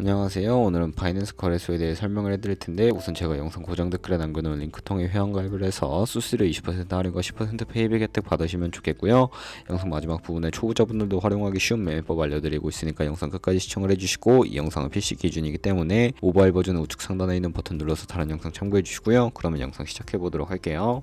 안녕하세요. 오늘은 바이낸스 거래소에 대해 설명을 해드릴 텐데 우선 제가 영상 고정 댓글에 남겨놓은 링크 통해 회원가입을 해서 수수료 20% 할인과 10% 페이백 혜택 받으시면 좋겠고요. 영상 마지막 부분에 초보자분들도 활용하기 쉬운 매매법 알려드리고 있으니까 영상 끝까지 시청을 해주시고 이 영상은 PC 기준이기 때문에 모바일 버전은 우측 상단에 있는 버튼 눌러서 다른 영상 참고해주시고요. 그러면 영상 시작해보도록 할게요.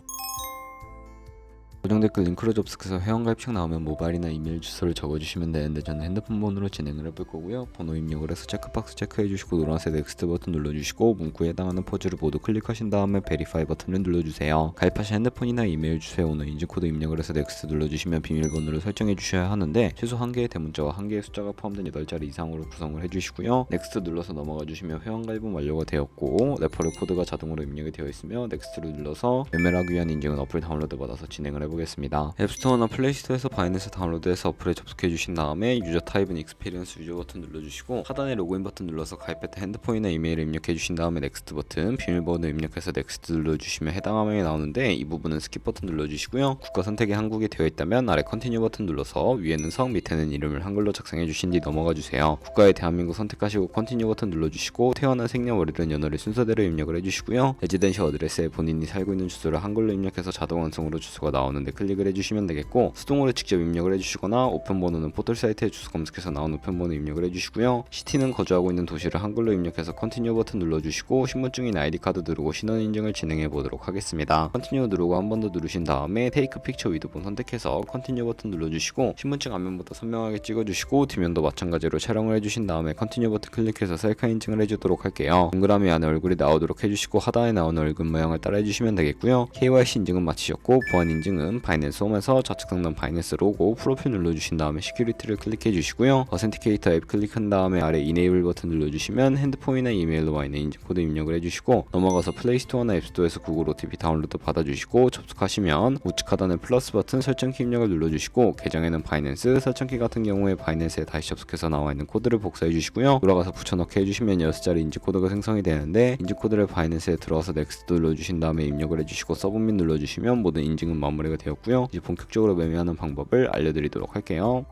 고정 댓글 링크로 접속해서 회원가입창 나오면 모바일이나 이메일 주소를 적어주시면 되는데 저는 핸드폰 번호로 진행을 해볼 거고요. 번호 입력을 해서 체크박스 체크해주시고 노란색 넥스트 버튼 눌러주시고 문구에 해당하는 포즈를 모두 클릭하신 다음에 베리파이 버튼을 눌러주세요. 가입하신 핸드폰이나 이메일 주소에 오는 인증코드 입력을 해서 넥스트 눌러주시면 비밀번호를 설정해 주셔야 하는데 최소 한 개의 대문자와 한 개의 숫자가 포함된 8자리 이상으로 구성을 해주시고요. 넥스트 눌러서 넘어가 주시면 회원가입은 완료가 되었고 레퍼럴 코드가 자동으로 입력이 되어 있으며 넥스트를 눌러서 매매를 하기 위한 인증은 어플 다운로드 받아서 진행을 해보 겠습니다. 앱스토어나 플레이스토어에서 바이낸스 다운로드해서 어플에 접속해 주신 다음에 유저 타입은 익스피리언스 유저 버튼 눌러주시고 하단에 로그인 버튼 눌러서 가입했던 핸드폰이나 이메일을 입력해 주신 다음에 넥스트 버튼 비밀번호 입력해서 넥스트 눌러주시면 해당 화면이 나오는데 이 부분은 스킵 버튼 눌러주시고요. 국가 선택이 한국이 되어 있다면 아래 컨티뉴 버튼 눌러서 위에는 성 밑에는 이름을 한글로 작성해 주신 뒤 넘어가 주세요. 국가에 대한민국 선택하시고 컨티뉴 버튼 눌러주시고 태어난 생년월일은 연월일 순서대로 입력을 해주시고요. 레지던시 어드레스에 본인이 살고 있는 주소를 한글로 입력해서 자동 완성으로 주소가 나오는데 클릭을 해주시면 되겠고 수동으로 직접 입력을 해주시거나 우편 번호는 포털 사이트에 주소 검색해서 나온 우편 번호 입력을 해주시고요. 시티는 거주하고 있는 도시를 한글로 입력해서 컨티뉴 버튼 눌러주시고 신분증인 아이디 카드 누르고 신원 인증을 진행해 보도록 하겠습니다. 컨티뉴 누르고 한 번 더 누르신 다음에 테이크 픽처 위드본 선택해서 컨티뉴 버튼 눌러주시고 신분증 앞면부터 선명하게 찍어주시고 뒷면도 마찬가지로 촬영을 해주신 다음에 컨티뉴 버튼 클릭해서 셀카 인증을 해주도록 할게요. 동그라미 안에 얼굴이 나오도록 해주시고 하단에 나오는 얼굴 모양을 따라 해주시면 되겠고요. KYC 인증은 마치셨고 보안 인증은 바이낸스 홈에서 좌측 상단 바이낸스 로고 프로필 눌러주신 다음에 시큐리티를 클릭해 주시고요. 어센티케이터 앱 클릭한 다음에 아래 이네이블 버튼 눌러주시면 핸드폰이나 이메일로 와 있는 인증코드 입력을 해주시고 넘어가서 플레이스토어나 앱스토어에서 구글 OTP 다운로드 받아주시고 접속하시면 우측 하단에 플러스 버튼 설정키 입력을 눌러주시고 계정에는 바이낸스 설정키 같은 경우에 바이낸스에 다시 접속해서 나와 있는 코드를 복사해 주시고요. 돌아가서 붙여넣기 해주시면 6자리 인증코드가 생성이 되는데 인증코드를 바이낸스에 들어와서 넥스트 눌러주신 다음에 입력을 해주시고 서브밋 눌러주시면 모든 인증은 마무리가 되었고요. 이제 본격적으로 매매하는 방법을 알려드리도록 할게요.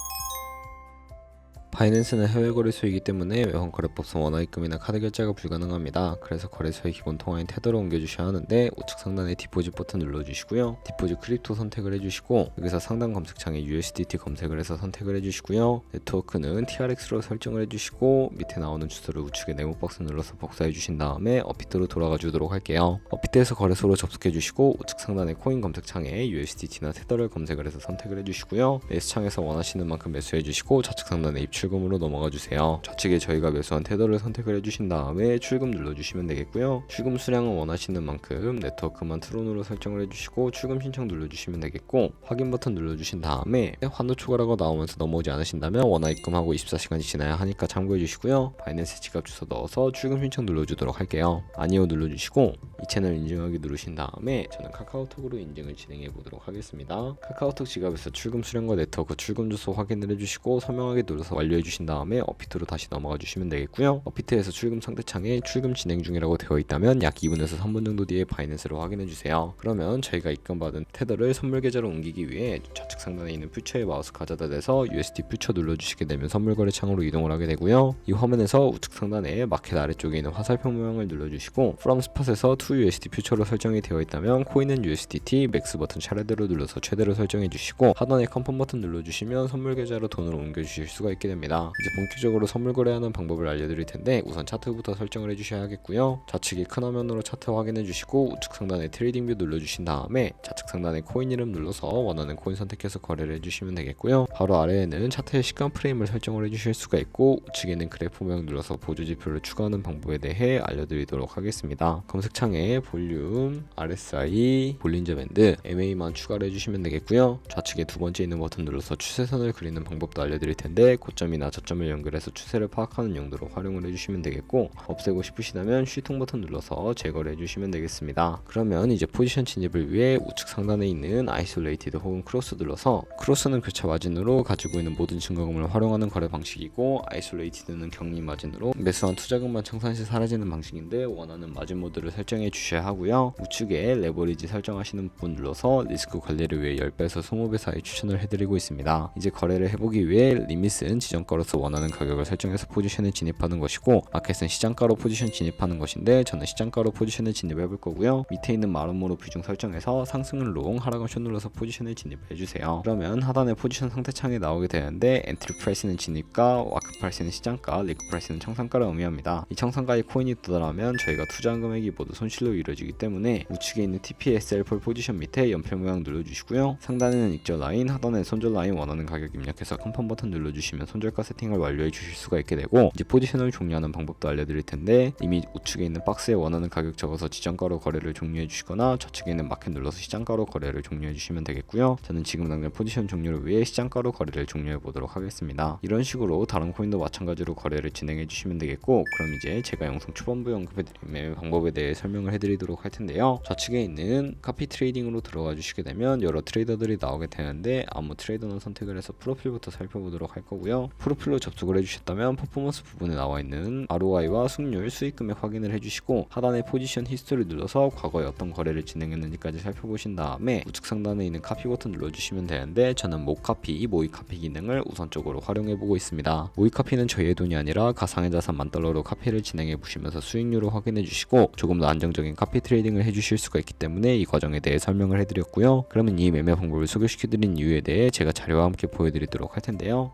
바이낸스는 해외 거래소이기 때문에 외환 거래법상 원화 입금이나 카드 결제가 불가능합니다. 그래서 거래소의 기본 통화인 테더로 옮겨주셔야 하는데 우측 상단에 디포짓 버튼 눌러주시고요. 디포짓 크립토 선택을 해주시고 여기서 상단 검색창에 USDT 검색을 해서 선택을 해주시고요. 네트워크는 TRX로 설정을 해주시고 밑에 나오는 주소를 우측에 네모 박스 눌러서 복사해 주신 다음에 업비트로 돌아가 주도록 할게요. 업비트에서 거래소로 접속해 주시고 우측 상단에 코인 검색창에 USDT나 테더를 검색을 해서 선택을 해주시고요. 매수 창에서 원하시는 만큼 매수해 주시고 좌측 상단에 입출 출금으로 넘어가 주세요. 좌측에 저희가 매수한 테더를 선택을 해주신 다음에 출금 눌러주시면 되겠고요. 출금 수량은 원하시는 만큼 네트워크만 트론으로 설정을 해주시고 출금 신청 눌러주시면 되겠고 확인 버튼 눌러주신 다음에 환도 추가라고 나오면서 넘어오지 않으신다면 원화 입금하고 24시간이 지나야 하니까 참고해 주시고요. 바이낸스 지갑 주소 넣어서 출금 신청 눌러주도록 할게요. 아니요 눌러주시고 이 채널 인증하기 누르신 다음에 저는 카카오톡으로 인증을 진행해 보도록 하겠습니다. 카카오톡 지갑에서 출금 수량과 네트워크 출금 주소 확인을 해주시고 서명하게 눌러서 완료 해 주신 다음에 어피트로 다시 넘어가 주시면 되겠고요. 어피트에서 출금 상대창에 출금 진행 중이라고 되어 있다면 약 2분에서 3분 정도 뒤에 바이낸스로 확인해 주세요. 그러면 저희가 입금받은 테더를 선물 계좌로 옮기기 위해 좌측 상단에 있는 퓨처에 마우스 가져다 대서 USD 퓨처 눌러주시게 되면 선물 거래 창으로 이동을 하게 되고요. 이 화면에서 우측 상단에 마켓 아래쪽에 있는 화살표 모양을 눌러주시고 From Spot에서 To USD 퓨처로 설정이 되어 있다면 코인은 USDT 맥스 버튼 차례대로 눌러서 최대로 설정해 주시고 하단에 컨펌 버튼 눌러주시면 선물 계좌로 돈을 옮겨 주실 수가 있게 됩니다. 이제 본격적으로 선물 거래하는 방법을 알려드릴 텐데 우선 차트부터 설정을 해주셔야겠고요. 좌측이 큰 화면으로 차트 확인해 주시고 우측 상단에 트레이딩 뷰 눌러주신 다음에 좌측 상단에 코인 이름 눌러서 원하는 코인 선택해서 거래를 해주시면 되겠고요. 바로 아래에는 차트의 시간 프레임을 설정을 해주실 수가 있고 우측에는 그래프 모양 눌러서 보조 지표를 추가하는 방법에 대해 알려드리도록 하겠습니다. 검색창에 볼륨, RSI, 볼린저 밴드, MA만 추가를 해주시면 되겠고요. 좌측에 두 번째 있는 버튼 눌러서 추세선을 그리는 방법도 알려드릴 텐데 고점 이나 저점을 연결해서 추세를 파악하는 용도로 활용을 해주시면 되겠고 없애고 싶으시다면 쉬통 버튼 눌러서 제거를 해주시면 되겠습니다. 그러면 이제 포지션 진입을 위해 우측 상단에 있는 아이솔레이티드 혹은 크로스 눌러서 크로스는 교차 마진으로 가지고 있는 모든 증거금을 활용하는 거래 방식이고 아이솔레이티드는 격리 마진으로 매수한 투자금만 청산 시 사라지는 방식인데 원하는 마진 모드를 설정해 주셔야 하고요. 우측에 레버리지 설정하시는 부분 눌러서 리스크 관리를 위해 10배에서 20배 사이 추천을 해드리고 있습니다. 이제 거래를 해보기 위해 리밋은 지정 지정가로서 원하는 가격을 설정해서 포지션에 진입하는 것이고 마켓은 시장가로 포지션 진입하는 것인데 저는 시장가로 포지션에 진입해 볼 거고요. 밑에 있는 마름모로 비중 설정해서 상승은 롱, 하락은 숏 눌러서 포지션에 진입해 주세요. 그러면 하단에 포지션 상태창에 나오게 되는데 엔트리 프라이스는 진입가, 와크 프라이스는 시장가, 리그 프라이스는 청산가를 의미합니다. 이 청산가에 코인이 도달하면 저희가 투자한 금액이 모두 손실로 이루어지기 때문에 우측에 있는 TPSL 폴 포지션 밑에 연필 모양 눌러주시고요. 상단에는 익절 라인, 하단에 손절 라인 원하는 가격 입력해서 컨펌 버튼 눌러주시면 손절 가 세팅을 완료해 주실 수가 있게 되고 이제 포지션을 종료하는 방법도 알려드릴 텐데 이미 우측에 있는 박스에 원하는 가격 적어서 지정가로 거래를 종료해 주시거나 좌측에 있는 마켓 눌러서 시장가로 거래를 종료해 주시면 되겠고요. 저는 지금 당장 포지션 종료를 위해 시장가로 거래를 종료해 보도록 하겠습니다. 이런 식으로 다른 코인도 마찬가지로 거래를 진행해 주시면 되겠고 그럼 이제 제가 영상 초반부에 언급해드린 방법에 대해 설명을 해드리도록 할 텐데요. 좌측에 있는 카피 트레이딩으로 들어가 주시게 되면 여러 트레이더들이 나오게 되는데 아무 트레이더는 선택을 해서 프로필부터 살펴보도록 할 거고요. 프로필로 접속을 해주셨다면 퍼포먼스 부분에 나와 있는 ROI와 수익률, 수익 금액 확인을 해주시고 하단에 포지션 히스토리 눌러서 과거에 어떤 거래를 진행했는지까지 살펴보신 다음에 우측 상단에 있는 카피 버튼 눌러주시면 되는데 저는 모카피, 모의 카피 기능을 우선적으로 활용해 보고 있습니다. 모의 카피는 저희의 돈이 아니라 가상의 자산 만 달러로 카피를 진행해 보시면서 수익률을 확인해 주시고 조금 더 안정적인 카피 트레이딩을 해주실 수가 있기 때문에 이 과정에 대해 설명을 해드렸고요. 그러면 이 매매 방법을 소개시켜드린 이유에 대해 제가 자료와 함께 보여드리도록 할 텐데요.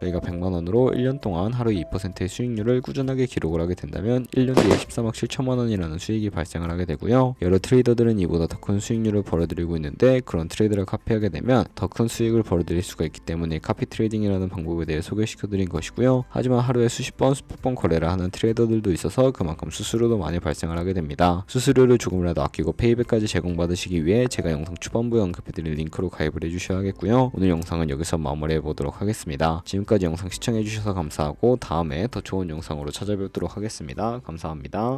저희가 100만 원으로 1년 동안 하루 2%의 수익률을 꾸준하게 기록을 하게 된다면 1년 뒤에 13억 7천만 원이라는 수익이 발생을 하게 되고요. 여러 트레이더들은 이보다 더 큰 수익률을 벌어들이고 있는데 그런 트레이드를 카피하게 되면 더 큰 수익을 벌어들일 수가 있기 때문에 카피 트레이딩이라는 방법에 대해 소개시켜드린 것이고요. 하지만 하루에 수십 번, 수백 번 거래를 하는 트레이더들도 있어서 그만큼 수수료도 많이 발생을 하게 됩니다. 수수료를 조금이라도 아끼고 페이백까지 제공받으시기 위해 제가 영상 초반부에 언급해드린 링크로 가입을 해주셔야 하겠고요. 오늘 영상은 여기서 마무리해 보도록 하겠습니다. 지금까지 영상 시청해주셔서 감사하고 다음에 더 좋은 영상으로 찾아뵙도록 하겠습니다. 감사합니다.